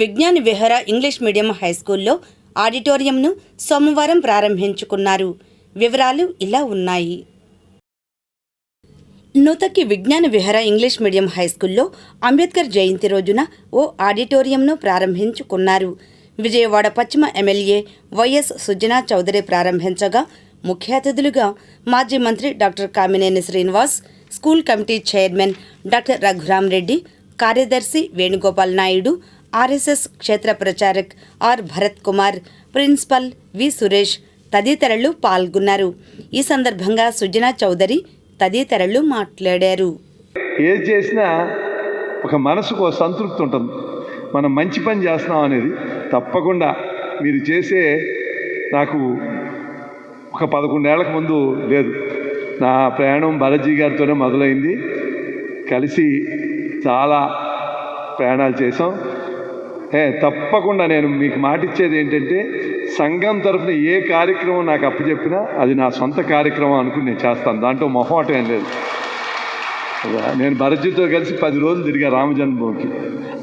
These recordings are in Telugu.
విజ్ఞాన్ విహార ఇంగ్లీష్ మీడియం హై స్కూల్లో ఆడిటోరియంను సోమవారం ప్రారంభించుకున్నారు. వివరాలు ఇలా ఉన్నాయి. నూతకి విజ్ఞాన విహార ఇంగ్లీష్ మీడియం హై స్కూల్లో అంబేద్కర్ జయంతి రోజున ఓ ఆడిటోరియంను ప్రారంభించుకున్నారు. విజయవాడ పశ్చిమ ఎమ్మెల్యే వైఎస్ సుజనా చౌదరి ప్రారంభించగా ముఖ్య అతిథులుగా మాజీ మంత్రి doctor Kamineni Srinivas school committee chairman doctor Raghuram Reddy కార్యదర్శి వేణుగోపాల్ నాయుడు ఆర్ఎస్ఎస్ క్షేత్ర ప్రచారక్ R Bharat Kumar principal V Suresh తదితరులు పాల్గొన్నారు. ఈ సందర్భంగా సుజనా చౌదరి తదితరులు మాట్లాడారు. ఏది చేసినా ఒక మనసుకు ఒక సంతృప్తి ఉంటుంది. మనం మంచి పని చేస్తున్నాం అనేది తప్పకుండా మీరు చేసే నాకు ఒక పదకొండేళ్ళకు ముందు లేదు. నా ప్రయాణం బాలాజీ గారితోనే మొదలైంది. కలిసి చాలా ప్రయాణాలు చేసాం తప్పకుండా నేను మీకు మాటిచ్చేది ఏంటంటే సంఘం తరఫున ఏ కార్యక్రమం నాకు అప్పచెప్పినా అది నా సొంత కార్యక్రమం అనుకుని నేను చేస్తాను. దాంట్లో మొహమాటం ఏం లేదు. నేను భరత్జీతో కలిసి పది రోజులు తిరిగా రామజన్మభూమికి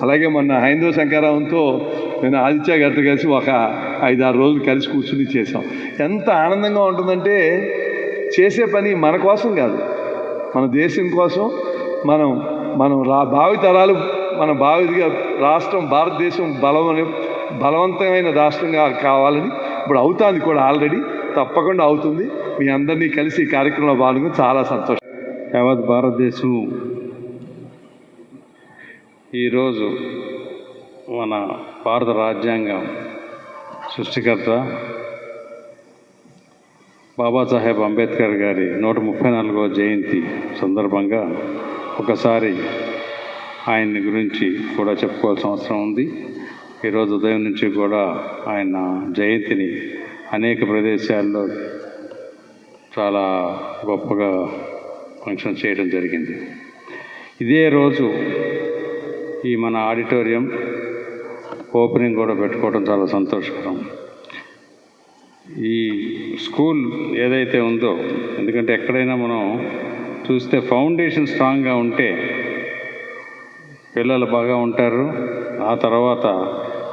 అలాగే మొన్న హైందవ శంకరావంతో నేను ఆదిత్య గారితో కలిసి ఒక ఐదారు రోజులు కలిసి కూర్చుని చేసాం ఎంత ఆనందంగా ఉంటుందంటే చేసే పని మన కోసం కాదు. మన దేశం కోసం మనం మనం రా భావి తరాలు మన భావిగా రాష్ట్రం భారతదేశం బలమైన బలవంతమైన రాష్ట్రంగా కావాలని ఇప్పుడు అవుతుంది కూడా ఆల్రెడీ. తప్పకుండా అవుతుంది. మీ అందరినీ కలిసి ఈ కార్యక్రమంలో పాల్గొని చాలా సంతోషం. యావత్ భారతదేశం ఈరోజు మన భారత రాజ్యాంగం సృష్టికర్త బాబాసాహెబ్ అంబేద్కర్ గారి నూట ముప్పై నాలుగవ జయంతి సందర్భంగా ఒకసారి ఆయన్ని గురించి కూడా చెప్పుకోవాల్సిన అవసరం ఉంది. ఈరోజు ఉదయం నుంచి కూడా ఆయన జయంతిని అనేక ప్రదేశాల్లో చాలా గొప్పగా ఫంక్షన్ చేయడం జరిగింది. ఇదే రోజు ఈ మన ఆడిటోరియం ఓపెనింగ్ కూడా పెట్టుకోవడం చాలా సంతోషకరం. ఈ స్కూల్ ఏదైతే ఉందో ఎందుకంటే ఎక్కడైనా మనం చూస్తే ఫౌండేషన్ స్ట్రాంగ్గా ఉంటే పిల్లలు బాగా ఉంటారు. ఆ తర్వాత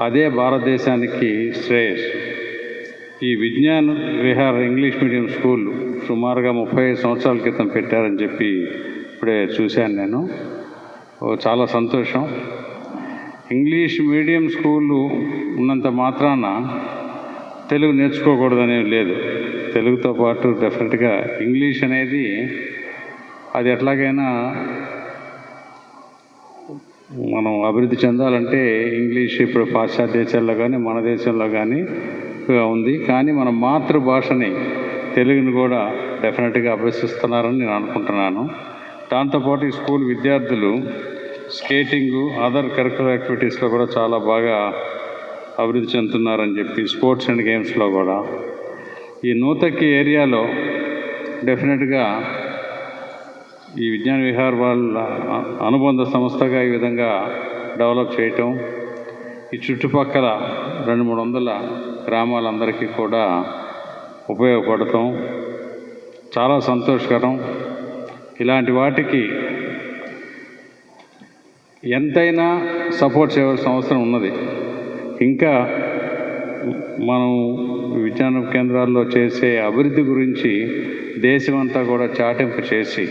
అదే భారతదేశానికి శ్రేయస్ ఈ Vignan Vihar English medium school సుమారుగా ముప్పై ఐదు సంవత్సరాల క్రితం పెట్టారని చెప్పి ఇప్పుడే చూశాను నేను. ఓ చాలా సంతోషం. ఇంగ్లీష్ మీడియం స్కూళ్ళు ఉన్నంత మాత్రాన తెలుగు నేర్చుకోకూడదనే లేదు. తెలుగుతో పాటు డెఫినెట్గా ఇంగ్లీష్ అనేది అది ఎట్లాగైనా మనం అభివృద్ధి చెందాలంటే ఇంగ్లీష్ ఇప్పుడు పాశ్చాత్య దేశాల్లో కానీ మన దేశంలో కానీ ఉంది. కానీ మన మాతృభాషని తెలుగుని కూడా డెఫినెట్గా అభ్యసిస్తున్నారని నేను అనుకుంటున్నాను. దాంతోపాటు ఈ స్కూల్ విద్యార్థులు స్కేటింగు అదర్ కరికులర్ యాక్టివిటీస్లో కూడా చాలా బాగా అభివృద్ధి చెందుతున్నారని చెప్పి స్పోర్ట్స్ అండ్ గేమ్స్లో కూడా. ఈ నూతకి ఏరియాలో డెఫినెట్గా ఈ విజ్ఞాన విహార్ వాళ్ళ అనుబంధ సంస్థగా ఈ విధంగా డెవలప్ చేయటం ఈ చుట్టుపక్కల రెండు మూడు వందల గ్రామాలందరికీ కూడా ఉపయోగపడటం చాలా సంతోషకరం. ఇలాంటి వాటికి ఎంతైనా సపోర్ట్ చేయవలసిన అవసరం ఉన్నది. ఇంకా మనం విజ్ఞాన కేంద్రాల్లో చేసే అభివృద్ధి గురించి దేశమంతా కూడా చాటింపు చేసి